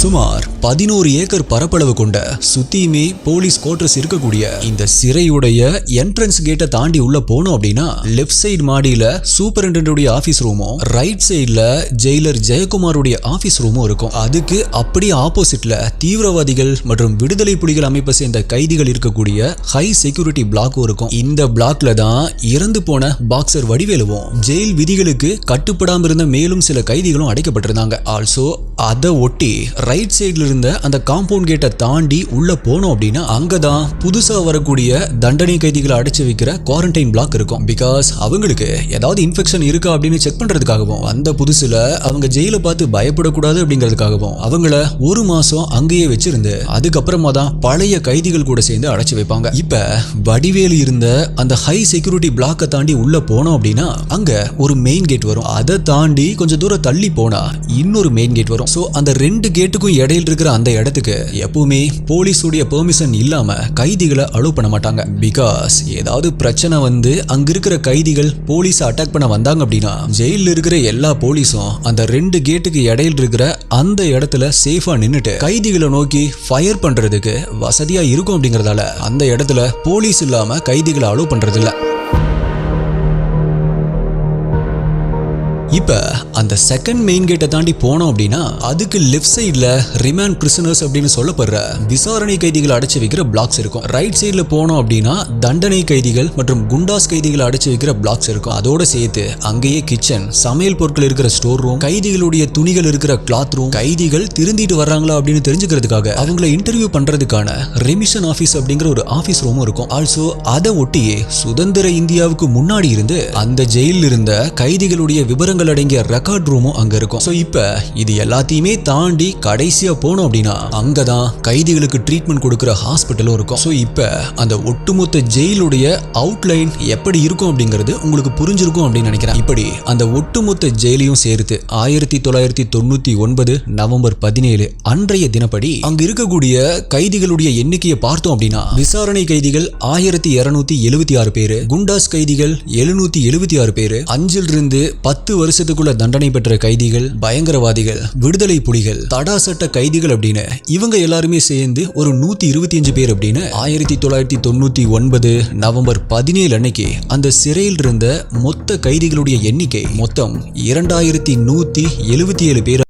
சுமார் பதினோரு ஏக்கர் பரப்பளவு கொண்ட சுத்தியுமே போலீஸ் கோட்டர்ஸ் இருக்கக்கூடிய இந்த சிறையுடைய என்ட்ரன்ஸ் கேட்டை தாண்டி உள்ள போனோம் அப்படின்னா லெஃப்ட் சைடு மாடியில சூப்பரிண்டென்டோடைய ஆபீஸ் ரூமும் ரைட் சைடுல ஜெயிலர் ஜெயக்குமாருடைய ஆபீஸ் ரூமும் இருக்கும். அதுக்கு அப்படியே ஆப்போசிட்ல தீவிரவாதிகள் மற்றும் விடுதலை புலிகள் அமைப்பை சேர்ந்த கைதிகள் இருக்கக்கூடிய ஹை செக்யூரிட்டி பிளாக்கும் இருக்கும். இந்த பிளாக்ல தான் இறந்து போன பாக்ஸர் வடிவேலுவும் ஜெயில் விதிகளுக்கு கட்டுப்படாம இருந்த மேலும் சில கைதிகளும் அடைக்கப்பட்டிருந்தாங்க. ஆல்சோ அதை ஒட்டி ரைட் சைடுல இருந்த அந்த காம்பவுண்ட் கேட்டை தாண்டி உள்ள போனோம் அப்படின்னா அங்கதான் புதுசா வரக்கூடிய தண்டனை கைதிகளை அடைச்சு வைக்கிற குவாரண்டைன் பிளாக் இருக்கும். பிகாஸ் அவங்களுக்கு ஏதாவது இன்ஃபெக்ஷன் இருக்கா அப்படின்னு செக் பண்றதுக்காகவும் அந்த புதுசுல அவங்க ஜெயில பார்த்து பயப்படக்கூடாது அப்படிங்கிறதுக்காகவும் அவங்கள ஒரு மாசம் அங்கேயே வச்சிருந்து அதுக்கப்புறமா தான் பழைய கைதிகள் கூட சேர்ந்து அடைச்சு வைப்பாங்க. இப்ப வடிவேலு இருந்த அந்த ஹை செக்யூரிட்டி பிளாக்கை தாண்டி உள்ள போனோம் அப்படின்னா அங்க ஒரு மெயின் கேட் வரும். அதை தாண்டி கொஞ்சம் தூரம் தள்ளி போனா இன்னொரு மெயின் கேட் வரும். ஸோ அந்த ரெண்டு கேட்டுக்கும் இடையில இருக்கிற அந்த இடத்துக்கு எப்பவுமே போலீஸுடைய பெர்மிஷன் இல்லாம கைதிகளை அலோவ் பண்ண மாட்டாங்க. பிகாஸ் ஏதாவது பிரச்சனை வந்து அங்க இருக்கிற கைதிகள் போலீஸ் அட்டாக் பண்ண வந்தாங்க அப்படின்னா ஜெயில இருக்கிற எல்லா போலீஸும் அந்த ரெண்டு கேட்டுக்கு இடையில இருக்கிற அந்த இடத்துல சேஃபா நின்னுட்டு கைதிகளை நோக்கி ஃபயர் பண்றதுக்கு வசதியா இருக்கும் அப்படிங்கறதால அந்த இடத்துல போலீஸ் இல்லாம கைதிகளை அலோவ் பண்றது இல்லை இப்போ அந்த செகண்ட் மெயின் கேட்டை தாண்டி போனோம் அப்படின்னா அதுக்கு லெஃப்ட் சைடில் ரிமாண்ட் பிரிசனர்ஸ் அப்படின்னு சொல்லப்படுற விசாரணை கைதிகளை அடைச்சு வைக்கிற பிளாக்ஸ் இருக்கும். ரைட் சைடில் போனோம் அப்படின்னா தண்டனை கைதிகள் மற்றும் குண்டாஸ் கைதிகளை அடைச்சு வைக்கிற பிளாக்ஸ் இருக்கும். அதோட சேர்த்து அங்கேயே கிச்சன் சமையல் பொருட்கள் இருக்கிற ஸ்டோர் ரூம் கைதிகளுடைய துணிகள் இருக்கிற கிளாத் ரூம் கைதிகள் திருந்திட்டு வர்றாங்களா அப்படின்னு தெரிஞ்சுக்கிறதுக்காக அவங்கள இன்டர்வியூ பண்றதுக்கான ரெமிஷன் ஆஃபீஸ் அப்படிங்கிற ஒரு ஆஃபீஸ் ரூமும் இருக்கும். ஆல்சோ அதை ஒட்டியே சுதந்திர இந்தியாவுக்கு முன்னாடி இருந்து அந்த ஜெயிலில் இருந்த கைதிகளுடைய விவரங்கள் அடங்கிய ரெக்கார்ட் ரூமும் அங்க இருக்கும். ஸோ இப்போ இது எல்லாத்தையுமே தாண்டி கடைசியா போனோம் அப்படின்னா அங்கதான் கைதிகளுக்கு ட்ரீட்மெண்ட் கொடுக்குற ஹாஸ்பிட்டலும் இருக்கும். ஸோ இப்போ அந்த ஒட்டுமொத்த ஜெயிலுடைய அவுட்லைன் எப்படி இருக்கும் அப்படிங்கிறது உங்களுக்கு புரிஞ்சிருக்கும் அப்படின்னு நினைக்கிறேன். இப்படி அந்த ஒட்டுமொத்த ஜெயிலையும் சேர்த்து ஆயிரத்தி தொள்ளாயிரத்தி தொண்ணூத்தி ஒன்பது நவம்பர் பதினேழு அன்றைய தினப்படி அங்க இருக்கக்கூடிய கைதிகளுடைய எண்ணிக்கையை பார்த்தோம் அப்படின்னா விசாரணை கைதிகள் ஆயிரத்தி இருநூத்தி எழுபத்தி ஆறு பேரு குண்டாஸ் கைதிகள் எழுநூத்தி எழுபத்தி ஆறு பேரு அஞ்சில் இருந்து பத்து வருஷத்துக்குள்ள தண்டனை பெற்ற கைதிகள் பயங்கரவாதிகள் விடுதலை புலிகள் தடா சட்ட கைதிகள் அப்படின்னு இவங்க எல்லாருமே சேர்ந்து ஒரு நூத்தி இருபத்தி அஞ்சு பேர் அப்படின்னு ஆயிரத்தி தொள்ளாயிரத்தி தொண்ணூத்தி ஒன்பது நவம்பர் பதினேழு அன்னைக்கு அந்த சிறையில் இருந்த மொத்த கைதிகளுடைய எண்ணிக்கை மொத்தம் இரண்டாயிரத்தி நூத்தி எழுபத்தி ஏழு பேர்